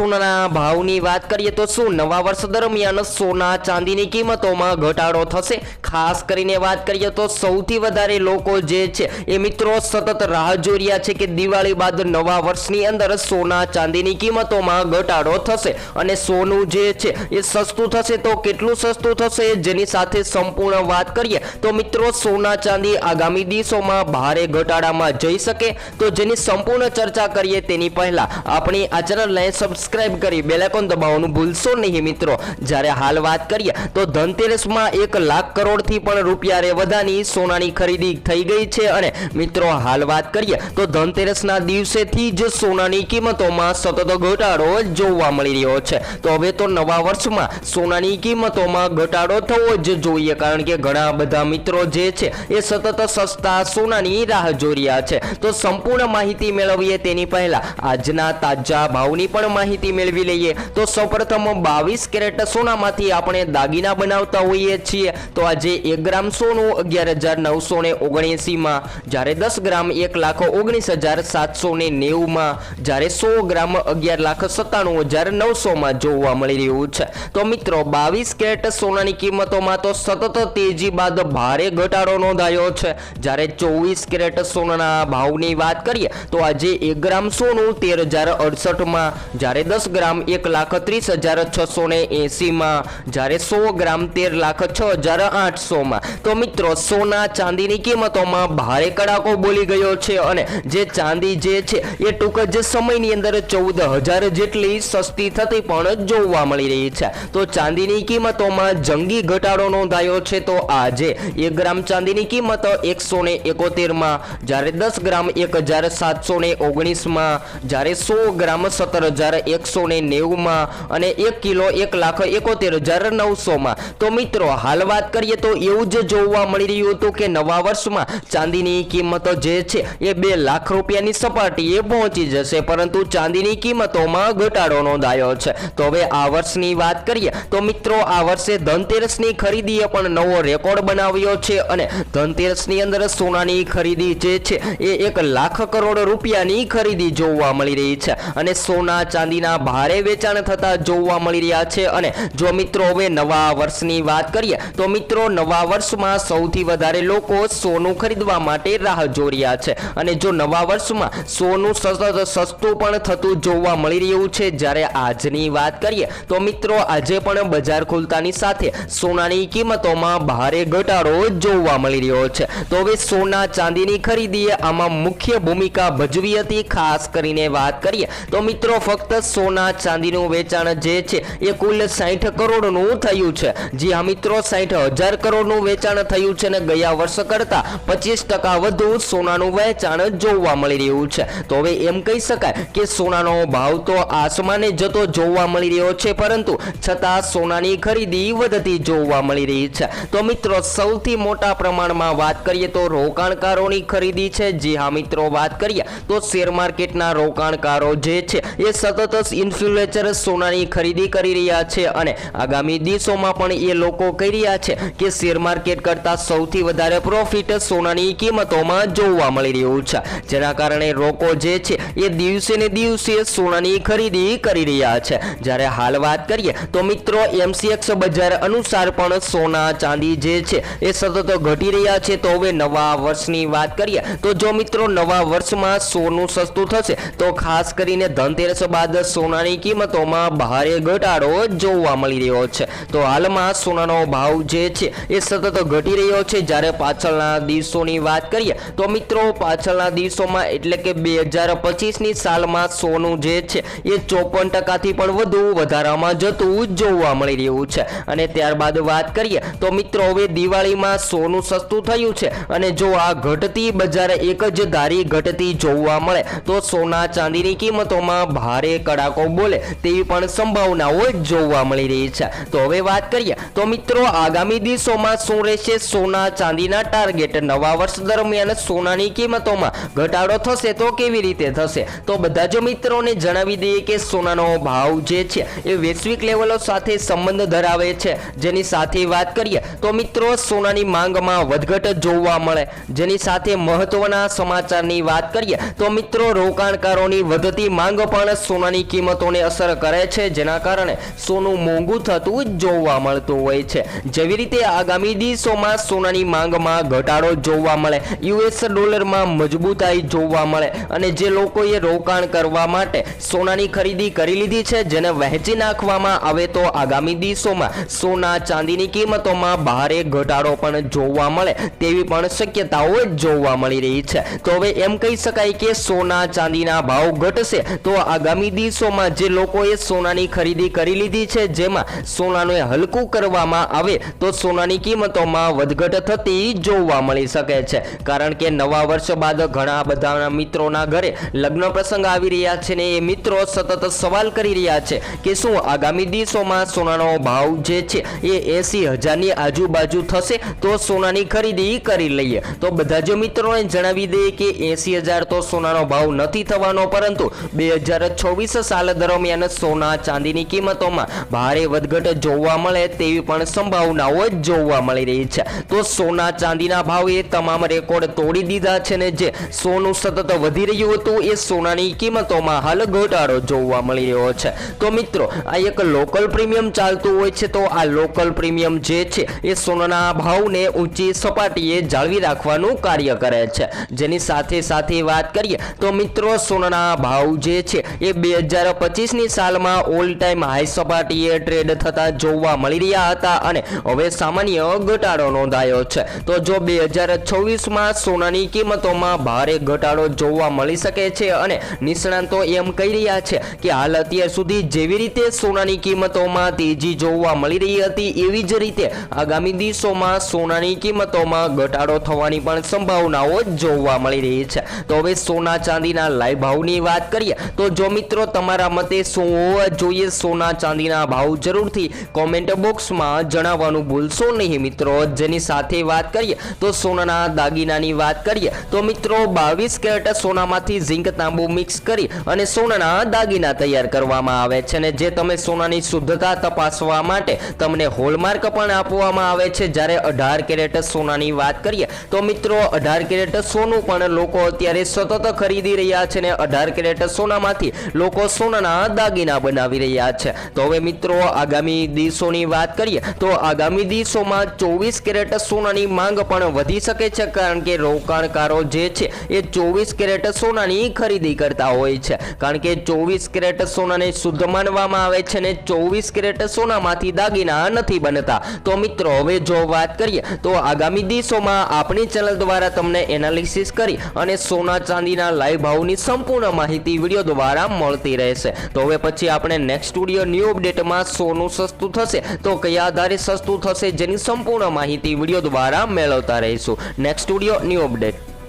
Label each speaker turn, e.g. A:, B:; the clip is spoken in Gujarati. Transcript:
A: સોનાના ભાવની વાત કરીએ તો શું નવા વર્ષ દરમિયાન સોના ચાંદીની કિંમતોમાં ઘટાડો થશે? ખાસ કરીને વાત કરીએ તો સૌથી વધારે લોકો જે છે એ મિત્રો સતત રાહ જોઈ રહ્યા છે કે દિવાળી બાદ નવા વર્ષની અંદર સોના ચાંદીની કિંમતોમાં ઘટાડો થશે અને સોનું જે છે એ સસ્તું થશે. તો કેટલું સસ્તું થશે જેની સાથે સંપૂર્ણ વાત કરીએ તો મિત્રો સોના ચાંદી આગામી દિવસોમાં ભારે ઘટાડામાં જઈ શકે. તો જેની સંપૂર્ણ ચર્ચા કરીએ તેની પહેલા આપણી આ ચેનલને સબસ્ક્રાઇબ કરી બેલાઇકોન દબાવવાનું ભૂલશો નહીં મિત્રો. જ્યારે હાલ વાત કરીએ તો ધનતેરસમાં એક લાખ કરોડથી પણ રૂપિયા રે વધાની સોનાની ખરીદી થઈ ગઈ છે અને મિત્રો હાલ વાત કરીએ તો ધનતેરસના દિવસેથી જ સોનાની કિંમતોમાં સતત ઘટાડો જોવા મળી રહ્યો છે. તો હવે તો નવા વર્ષમાં સોનાની કિંમતોમાં ઘટાડો થવો જ જોઈએ કારણ કે ઘણા બધા મિત્રો જે છે એ સતત સસ્તા સોનાની રાહ જોઈ રહ્યા છે. તો સંપૂર્ણ માહિતી મેળવીએ તેની પહેલા આજના તાજા ભાવની પણ માહિતી મેળવી લઈએ. તો સૌપ્રથમ બાવીસ કેરેટ સોનામાંથી આપણે દાગીના બનાવતા હોઈએ છીએ. તો આજે એક ગ્રામ સોનું અગિયાર હજાર નવસો ને ઓગણએંસીમાં. જ્યારે દસ ગ્રામ એક લાખ ઓગણીસ હજાર સાતસો ને નેવુંમાં. જ્યારે સો ગ્રામ અગિયાર લાખ સત્તાણું હજાર નવસોમાં જોવા મળી રહ્યું છે. તો મિત્રો, બાવીસ કેરેટ સોનાની કિંમતોમાં તો સતત તેજી બાદ ભારે ઘટાડો નોંધાયો છે. જ્યારે ચોવીસ કેરેટ સોનાના ભાવની વાત કરીએ, તો આજે એક ગ્રામ સોનું તેર હજાર અડસઠમાં. જ્યારે દસ ગ્રામ એક લાખ ત્રીસ હજાર છસો ને એંસીમાં જ્યારે સો ગ્રામ તેર લાખ છ હજાર આઠસોમાં. તો મિત્રો, સોના ચાંદીની કિંમતોમાં ભારે કડાકો બોલી ગયો છે અને જે ચાંદી જે છે, એ ટૂંક જ સમયની અંદર ચૌદ હજાર જેટલી સસ્તી થતી પણ જોવા મળી રહી છે. તો ચાંદીની કિંમતોમાં જંગી ઘટાડો નોંધાયો છે, તો આજે એક ગ્રામ ચાંદીની કિંમત એકસો ને એકોતેરમાં. જ્યારે દસ ગ્રામ એક હજાર સાતસો ને ઓગણીસમાં. જ્યારે સો ગ્રામ સત્તર હજાર એકસો ને નેવુંમાં અને એક કિલો એક લાખ એકોતેર હજાર નવસોમાં. તો મિત્રો, હાલ વાત કરીએ તો એવું જ જોવા મળી રહ્યું હતું કે નવા વર્ષમાં ચાંદીની કિંમત જે છે એ બે લાખ રૂપિયાની સપાટીએ પહોંચી જશે, પરંતુ ચાંદીની કિંમતોમાં ઘટાડો નોંધાયો છે. તો હવે આ વર્ષની વાત કરીએ તો મિત્રો, આ વર્ષે ધનતેરસની ખરીદીએ પણ નવો રેકોર્ડ બનાવ્યો છે અને ધનતેરસની અંદર સોનાની ખરીદી જે છે એ એક લાખ કરોડ રૂપિયાની ખરીદી જોવા મળી રહી છે. અને સોના ચાંદીના ભારે વેચાણ થતા જોવા મળી રહ્યા છે અને જો મિત્રો હવે નવા વર્ષની વાત કરીએ, તો મિત્રો નવા વર્ષમાં સૌથી વધારે લોકો સોનું ખરીદવા માટે રાહ જોઈ રહ્યા છે. અને જો નવા વર્ષમાં સોનું સસ્તું પણ થતું જોવા મળી રહ્યું છે, જ્યારે આજની વાત કરીએ, તો મિત્રો આજે પણ બજાર ખુલતાની સાથે સોનાની કિંમતોમાં ભારે ઘટાડો જોવા મળી રહ્યો છે. તો હવે સોના ચાંદીની ખરીદીએ આમાં મુખ્ય ભૂમિકા ભજવી હતી. ખાસ કરીને વાત કરીએ, તો મિત્રો ફક્ત સોના ચાંદીનું વેચાણ જે છે એ કુલ સાઠ કરોડનું થયું છે. જી હા મિત્રો સાઠ હજાર કરોડનું વેચાણ થયું છે અને ગયા વર્ષ કરતાં પચીસ ટકા વધુ સોનાનું વેચાણ જોવા મળી રહ્યું છે. તો હવે એમ કહી શકાય કે સોનાનો ભાવ તો આસમાને જતો જોવા મળી રહ્યો છે, પરંતુ છતાં સોનાની ખરીદી વધતી જોવા મળી રહી છે. તો મિત્રો, સૌથી મોટા પ્રમાણમાં વાત કરીએ તો રોકાણકારોની ખરીદી છે. જી હા મિત્રો, વાત કરીએ તો શેર માર્કેટના રોકાણકારો જે છે એ સતત ઇન્ફ્લુએન્સર સોનાની ખરીદી કરી રહ્યા છે અને આગામી દિવસોમાં પણ એ લોકો કહી રહ્યા છે કે શેર માર્કેટ કરતાં સૌથી વધારે પ્રોફિટ સોનાની કિંમતોમાં જોવા મળી રહ્યું છે. જેના કારણે લોકો જે છે એ દિવસે ને દિવસે સોનાની ખરીદી કરી રહ્યા છે. જ્યારે હાલ વાત કરીએ તો મિત્રો એમસીએક્સ બજાર અનુસાર પણ સોના ચાંદી જે છે એ સતત ઘટી રહ્યા છે. તો હવે નવા વર્ષની વાત કરીએ તો જો મિત્રો નવા વર્ષમાં સોનું સસ્તું થશે તો ખાસ કરીને ધનતેરસ બાદ સોનાની કિંમતોમાં ભારે ઘટાડો જોવા મળી રહ્યો છે. તો હાલમાં સોનાનો ભાવ જે છે એ સતત ઘટી રહ્યો છે. જ્યારે પાછળના દિવસોની વાત કરીએ તો મિત્રો પાછળના દિવસોમાં એટલે કે બે હજાર પચીસની સાલમાં સોનું જે છે એ ચોપન ટકાથી પણ વધુ વધારામાં જતું જોવા મળી રહ્યું છે. અને ત્યારબાદ વાત કરીએ તો મિત્રો હવે દિવાળીમાં સોનું સસ્તું થયું છે. અને જો આ ઘટતી બજાર એક જ ધારી ઘટતી જોવા મળે તો સોના ચાંદીની કિંમતોમાં ભારે કડાકો બોલે તેવી પણ સંભાવનાઓ જોવા મળી રહી છે. તો હવે વાત કરીએ, તો મિત્રો આગામી દિવસોમાં શું રહેશે? સોના ચાંદીના ટાર્ગેટ નવા વર્ષ દરમિયાન સોનાની કિંમતોમાં ઘટાડો થશે તો કેવી રીતે થશે? તો બધા જ મિત્રોને જણાવી દઈએ કે સોનાનો ભાવ જે છે એ વૈશ્વિક લેવલો સાથે સંબંધ ધરાવે છે. જેની સાથે વાત કરીએ, તો મિત્રો સોનાની માંગમાં વધઘટ જોવા મળે. જેની સાથે મહત્વના સમાચારની વાત કરીએ, તો મિત્રો રોકાણકારોની વધતી માંગ પણ સોનાની સોનાની કિંમતોને અસર કરે છે, જેના કારણે સોનું મોંઘું થતું જોવા મળતું હોય છે. જેવી રીતે આગામી દિવસોમાં સોનાની માંગમાં ઘટાડો જોવા મળે, યુએસ ડોલરમાં મજબૂતાઈ જોવા મળે અને જે લોકોએ રોકાણ કરવા માટે સોનાની ખરીદી કરી લીધી છે, જેને વહેંચી નાખવામાં આવે તો આગામી દિવસોમાં સોના ચાંદીની કિંમતોમાં ભારે ઘટાડો પણ જોવા મળે તેવી પણ શક્યતાઓ જોવા મળી રહી છે. તો હવે એમ કહી શકાય કે સોના ચાંદીના ભાવ ઘટશે, તો આગામી દિવસોમાં જે લોકોએ સોનાની ખરીદી કરી લીધી છે, જેમાં સોનાને હલકું કરવામાં આવે, તો સોનાની કિંમતોમાં વધઘટ થતી જોવા મળી શકે છે. કારણ કે નવા વર્ષ બાદ ઘણા બધા મિત્રોના ઘરે લગ્ન પ્રસંગ આવી રહ્યા છે ને એ મિત્રો સતત સવાલ કરી રહ્યા છે કે શું આગામી દિવસોમાં સોનાનો ભાવ જે છે એ એસી હજારની આજુબાજુ થશે? તો સોનાની ખરીદી કરી લઈએ. તો બધા જ મિત્રોને જણાવી દઈએ કે એસી હજાર તો સોનાનો ભાવ નથી થવાનો, પરંતુ બે હજાર છવ્વીસ સાલ દરમિયાન સોના ચાંદીની કિંમતોમાં ભારે વધઘટ જોવા મળે તેવી પણ સંભાવનાઓ જોવા મળી રહી છે. તો સોના ચાંદીના ભાવે તમામ રેકોર્ડ તોડી દીધા છે ને જે સોનું સતત વધી રહ્યું હતું, એ સોનાની કિંમતોમાં હાલ ઘટાડો જોવા મળી રહ્યો છે. તો મિત્રો, આ એક લોકલ પ્રીમિયમ ચાલતું હોય છે, તો આ લોકલ પ્રીમિયમ જે છે, એ સોનાના ભાવને ઊંચી સપાટીએ જાળવી રાખવાનું કાર્ય કરે છે. જેની સાથે સાથે વાત કરીએ, તો મિત્રો, સોનાના ભાવ જે છે, એ બે હજાર પચીસની સાલમાં ઓલ ટાઈમ હાઈ સપાટીએ ટ્રેડ થતા જોવા મળી રહ્યા હતા અને હવે સામાન્ય ઘટાડો નોંધાયો છે. તો જો બે હજાર છવ્વીસમાં સોનાની કિંમતોમાં ભારે ઘટાડો જોવા મળી શકે છે અને નિષ્ણાંતો એમ કહી રહ્યા છે કે હાલ અત્યાર સુધી જેવી રીતે સોનાની કિંમતોમાં તેજી જોવા મળી રહી હતી, એવી જ રીતે આગામી દિવસોમાં સોનાની કિંમતોમાં ઘટાડો થવાની પણ સંભાવનાઓ જોવા મળી રહી છે. તો હવે સોના ચાંદીના લાઈ ભાવની વાત કરીએ, તો જો મિત્રો તમારા મતે શું હોવા જોઈએ? સોના ચાંદીના ભાવ જરૂરથી કોમેન્ટ બોક્સમાં જણાવવાનું ભૂલશો નહીં મિત્રો. જેની સાથે વાત કરીએ તો સોનાના દાગીનાની વાત કરીએ તો મિત્રો, બાવીસ કેરેટ સોનામાંથી ઝીંક તાંબુ મિક્સ કરી અને સોનાના દાગીના તૈયાર કરવામાં આવે છે અને જે તમે સોનાની શુદ્ધતા તપાસવા માટે તમને હોલમાર્ક પણ આપવામાં આવે છે. જ્યારે અઢાર કેરેટ સોનાની વાત કરીએ તો મિત્રો, અઢાર કેરેટ સોનું પણ લોકો અત્યારે સતત ખરીદી રહ્યા છે ને અઢાર કેરેટ સોનામાંથી લોકો સોનાના દાગીના બનાવી રહ્યા છે. તો હવે મિત્રો, આગામી દિવસોની વાત કરીએ, તો આગામી દિવસોમાં ચોવીસ કેરેટ સોનાની માંગ પણ વધી શકે છે, કારણ કે રોકાણકારો જે છે, એ ચોવીસ કેરેટ સોનાની ખરીદી કરતા હોય છે. કારણ કે ચોવીસ કેરેટ સોનાને શુદ્ધ માનવામાં આવે છે ને ચોવીસ કેરેટ સોનામાંથી દાગીના નથી બનતા. તો મિત્રો, હવે જો વાત કરીએ, તો આગામી દિવસોમાં આપણી ચેનલ દ્વારા તમને એનાલિસિસ કરી અને સોના ચાંદીના લાઈવ ભાવની સંપૂર્ણ માહિતી વીડિયો દ્વારા મળતી રહેશે. તો હવે પછી આપણે નેક્સ્ટ સ્ટુડિયો ન્યૂ અપડેટમાં સોનું સસ્તું થશે. તો કયા આધારે સસ્તું થશે જેની સંપૂર્ણ માહિતી વીડિયો દ્વારા મેળવતા રહીશું. Next studio new update